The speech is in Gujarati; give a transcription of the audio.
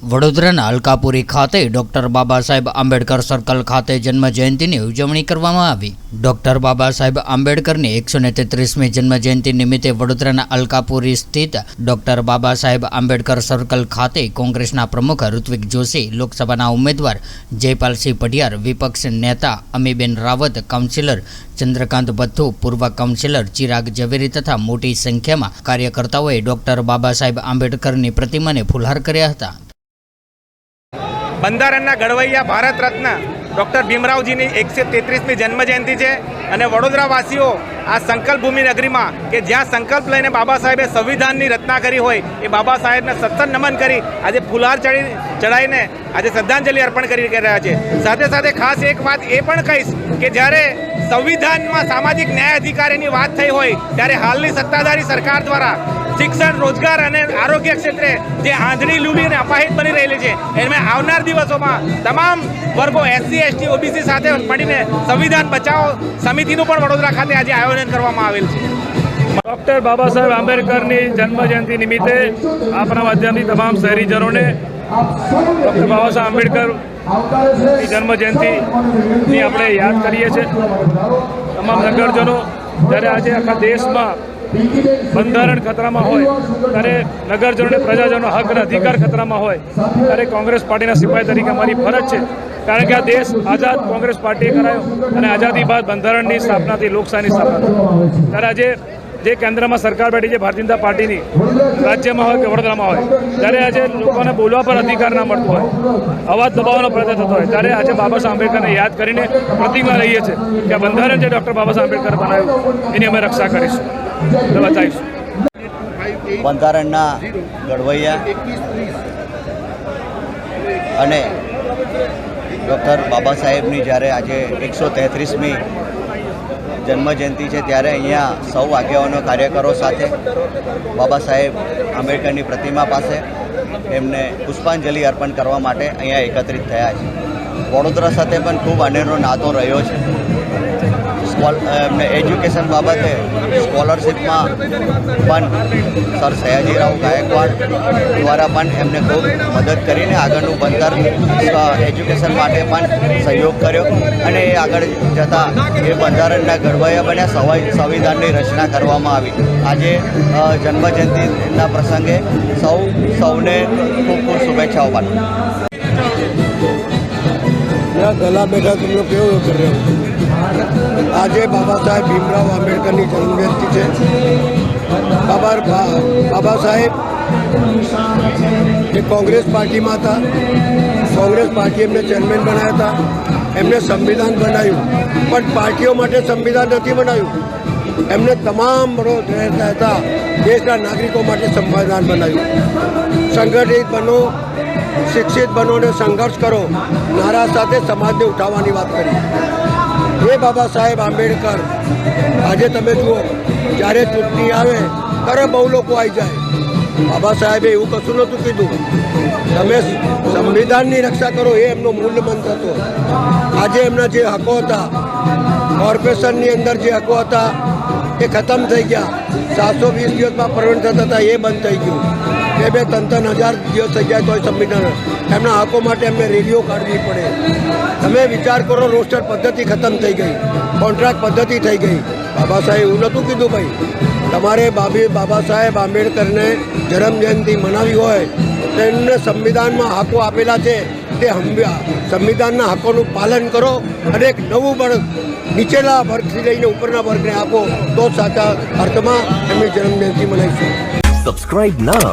વડોદરાના અલકાપુરી ખાતે ડોક્ટર બાબા સાહેબ આંબેડકર સર્કલ ખાતે જન્મ જયંતિની ઉજવણી કરવામાં આવી. ડોક્ટર બાબા સાહેબ આંબેડકરની એકસો ને તેત્રીસમી જન્મ જયંતિ નિમિત્તે વડોદરાના અલકાપુરી સ્થિત ડોક્ટર બાબા સાહેબ આંબેડકર સર્કલ ખાતે કોંગ્રેસના પ્રમુખ ઋત્વિક જોશી, લોકસભાના ઉમેદવાર જયપાલસિંહ પઢિયાર, વિપક્ષ નેતા અમીબેન રાવત, કાઉન્સિલર ચંદ્રકાંત ભથ્થુ, પૂર્વ કાઉન્સિલર ચિરાગ ઝવેરી તથા મોટી સંખ્યામાં કાર્યકર્તાઓએ ડોક્ટર બાબા સાહેબ આંબેડકરની પ્રતિમાને ફુલહાર કર્યા હતા. બંધારણના ઘડવૈયા ભારત રત્ન ડૉક્ટર ભીમરાવજીની એકસો તેત્રીસમી જન્મજયંતિ છે. અને વડોદરાવાસીઓ આ સંકલ્પ ભૂમિ નગરીમાં કે જ્યાં સંકલ્પ લઈને બાબા સાહેબે સંવિધાનની રચના કરી હોય, એ બાબા સાહેબને સત્સંગ નમન કરી આજે ફુલહાર ચડી ચડાવીને આજે શ્રદ્ધાંજલિ અર્પણ કરી રહ્યા છે. સાથે સાથે ખાસ એક વાત એ પણ કહીશ કે જ્યારે સંવિધાનમાં સામાજિક ન્યાય અધિકારીની વાત થઈ હોય, ત્યારે હાલની સત્તાધારી સરકાર દ્વારા શિક્ષણ, રોજગાર અને આરોગ્ય ક્ષેત્રે જે આંધળી લૂલી અને અપાહિત બની રહેલી છે, એમાં આવનાર દિવસોમાં તમામ વર્ગો એસસી, એસટી, ઓબીસી સાથે મળીને સંવિધાન બચાવો સમિતિનું પણ વડોદરા ખાતે આજે આયોજન કરવામાં આવેલ છે. ડૉક્ટર બાબા સાહેબ આંબેડકરની જન્મ જયંતિ નિમિત્તે આપણા માધ્યમથી તમામ શહેરીજનોને ડૉક્ટર બાબા સાહેબ આંબેડકરની જન્મજયંતિની આપણે યાદ કરીએ છીએ. તમામ નગરજનો, જ્યારે આજે આખા દેશમાં બંધારણ ખતરામાં હોય, ત્યારે નગરજનોને પ્રજાજનો હક અને અધિકાર ખતરામાં હોય, ત્યારે કોંગ્રેસ પાર્ટીના સિપાહી તરીકે અમારી ફરજ છે. કારણ કે આ દેશ આઝાદ કોંગ્રેસ પાર્ટીએ કરાયો અને આઝાદી બાદ બંધારણની સ્થાપનાથી લોકશાહીની સ્થાપના ત્યારે આજે જે કેન્દ્રમાં સરકાર બેઠી છે ભારતીય જનતા પાર્ટીની, રાજ્યમાં હોય કે વડોદરામાં હોય, ત્યારે આજે લોકોને બોલવા પર અધિકાર ના મળતો હોય. અવાજ દબાવવાનો પ્રયત્ન થતો હોય. ત્યારે આજે બાબા સાહેબ આંબેડકરને યાદ કરીને પ્રતિજ્ઞા લઈએ છીએ કે બંધારણ જે ડૉક્ટર બાબા સાહેબ આંબેડકર બનાવ્યું, એની અમે રક્ષા કરીશું. બતાવીશું. બંધારણના ઘડવૈયા અને ડૉક્ટર બાબા સાહેબની જ્યારે આજે એકસો તેત્રીસમી જન્મજયંતિ છે ત્યારે અહીંયા સૌ આગેવાનો, કાર્યકરો સાથે બાબા સાહેબ આંબેડકરની પ્રતિમા પાસે એમને પુષ્પાંજલિ અર્પણ કરવા માટે અહીંયા એકત્રિત થયા છે. વડોદરા સાથે પણ ખૂબ અનેરો નાતો રહ્યો છે. એજ્યુકેશન બાબતે સ્કોલરશીપમાં પણ સર સયાજીરાવ ગાયકવાડ દ્વારા પણ એમને ખૂબ મદદ કરીને આગળનું ભણતર એજ્યુકેશન માટે પણ સહયોગ કર્યો અને એ આગળ જતા એ બંધારણના ઘડવૈયા બન્યા સંવિધાનની રચના કરવામાં આવી. આજે જન્મજયંતિના પ્રસંગે સૌ, સૌને ખૂબ ખૂબ શુભેચ્છાઓ પાઠવું. ગલા બેઠા તું કેવું કરી આજે બાબા સાહેબ ભીમરાવ આંબેડકરની જન્મજયંતિ છે. બાબા બાબા સાહેબ એ કોંગ્રેસ પાર્ટીમાં હતા, કોંગ્રેસ પાર્ટી એમને ચેરમેન બનાવ્યા હતા, એમને સંવિધાન બનાવ્યું, પણ પાર્ટીઓ માટે સંવિધાન નથી બનાવ્યું. એમને તમામ રહેતા હતા, દેશના નાગરિકો માટે સંવિધાન બનાવ્યું. સંગઠિત બનો, શિક્ષિત બનો અને સંઘર્ષ કરો, નારા સાથે સમાજને ઉઠાવવાની વાત કરી. એ બાબા સાહેબ આંબેડકર, આજે તમે જુઓ, જ્યારે ચૂંટણી આવે, ત્યારે બહુ લોકો આવી જાય. બાબા સાહેબે એવું કશું નહોતું કીધું. તમે સંવિધાનની રક્ષા કરો એ એમનો મૂળ મંત્ર હતો. આજે એમના જે હકો હતા, કોર્પોરેશનની અંદર જે હકો હતા, એ ખતમ થઈ ગયા. સાતસો વીસ દિવસમાં પરવણ થતા હતા એ બંધ થઈ ગયું. બે ત્રણ ત્રણ હજાર દિવસ થઈ જાય તોય સંવિધાન. એમના હકો માટે એમને રેલીઓ કાઢવી પડે. તમે વિચાર કરો, રોસ્ટર પદ્ધતિ ખતમ થઈ ગઈ. કોન્ટ્રાક્ટ પદ્ધતિ થઈ ગઈ. બાબા સાહેબ એવું નહોતું કીધું ભાઈ. તમારે બાબી, બાબા સાહેબ આંબેડકરને જન્મજયંતિ મનાવી હોય, તો એમને સંવિધાનમાં હકો આપેલા છે. તે સંવિધાનના હકોનું પાલન કરો અને એક નવું વર્ગ નીચેલા વર્ગથી લઈને ઉપરના વર્ગને આપો. તો સાચા અર્થમાં એમની જન્મજયંતિ મનાવીશું Subscribe now